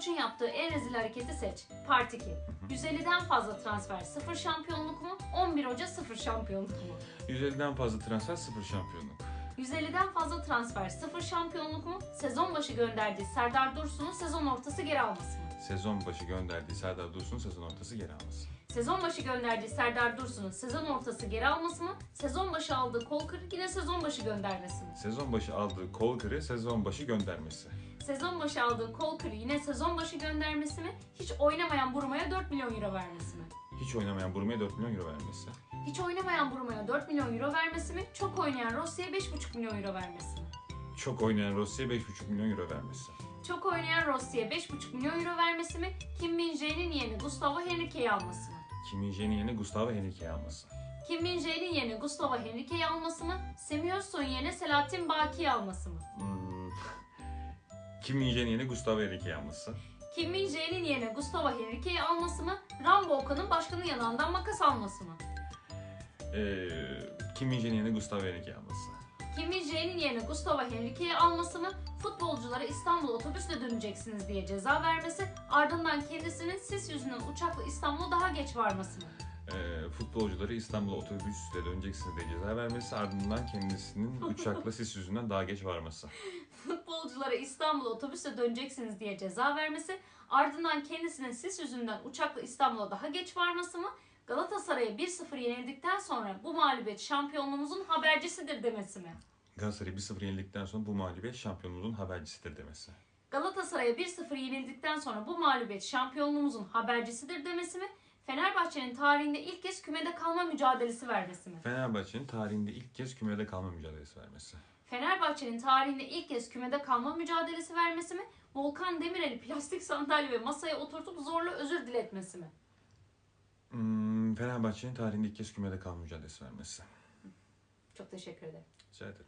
Koç'un yaptığı en rezil hareketi seç. Part 2. 150'den fazla transfer, 0 şampiyonluk mu? 11 Hoca 0 şampiyonluk mu? 150'den fazla transfer, 0 şampiyonluk. 150'den fazla transfer, 0 şampiyonluk mu? Sezon başı gönderdiği Serdar Dursun'un sezon ortası geri alması mı? Sezon başı gönderdiği Serdar Dursun sezon ortası geri alması. Sezon başı gönderdiği Serdar Dursun'un sezon ortası geri alması mı? Sezon başı aldığı kol kırık yine sezon başı göndermesi mi? Sezon başı aldığı kol kırı sezon başı göndermesi. Sezon başı aldığı kol kırı yine sezon başı göndermesi mi? Hiç oynamayan Buruma'ya 4 milyon euro vermesi mi? Hiç oynamayan Buruma'ya 4 milyon euro vermesi. Hiç oynamayan Buruma'ya 4 milyon euro vermesi mi? Çok oynayan Rossi'ye 5,5 milyon euro vermesi mi? Çok oynayan Rossi'ye 5,5 milyon euro vermesi. Çok oynayan Rossi'ye 5,5 milyon euro vermesi mi? Kim Min Jae'nin yeğeni Gustavo Henrique'yi alması mı? Kim Min-jae'nin yerine Gustavo Henrique'yi alması. Kim Min Jae'nin yerine Gustavo Henrique'yi alması mı? Semih Özsoy'un yerine Selahattin Baki'yi alması mı? Hmm. Kim Min-jae'nin yerine Gustavo Henrique'yi alması. Kim Min Jae'nin yerine Gustavo Henrique'yi alması mı? Rambo Okan'ın başkanın yanağından makas alması mı? Ee, Kim Min-jae'nin yerine Gustavo Henrique'yi alması. Kim Min Jae'nin yerine Gustavo Henrique'yi alması mı? Futbolculara İstanbul otobüsle döneceksiniz diye ceza vermesi, ardından kendisinin sis yüzünden uçakla İstanbul'a daha geç varması mı? Ee, futbolcuları İstanbul'a otobüsle döneceksiniz diye ceza vermesi ardından kendisinin uçakla sis yüzünden daha geç varması. Futbolculara İstanbul'a otobüsle döneceksiniz diye ceza vermesi, ardından kendisinin sis yüzünden uçakla İstanbul'a daha geç varması mı? Galatasaray'a 1-0 yenildikten sonra bu mağlubiyet şampiyonluğumuzun habercisidir demesi mi? Galatasaray'ı 1-0 yenildikten sonra bu mağlubiyet şampiyonluğun habercisidir demesi. Galatasaray'a 1-0 yenildikten sonra bu mağlubiyet şampiyonluğumuzun habercisidir demesi mi? Fenerbahçe'nin tarihinde ilk kez kümede kalma mücadelesi vermesi mi? Fenerbahçe'nin tarihinde ilk kez kümede kalma mücadelesi vermesi. Fenerbahçe'nin tarihinde ilk kez kümede kalma mücadelesi vermesi mi? Volkan Demirel'i plastik sandalye ve masaya oturtup zorla özür diletmesi mi? Hmm, Fenerbahçe'nin tarihinde ilk kez kümede kalma mücadelesi vermesi. Çok teşekkür ederim. Rica ederim.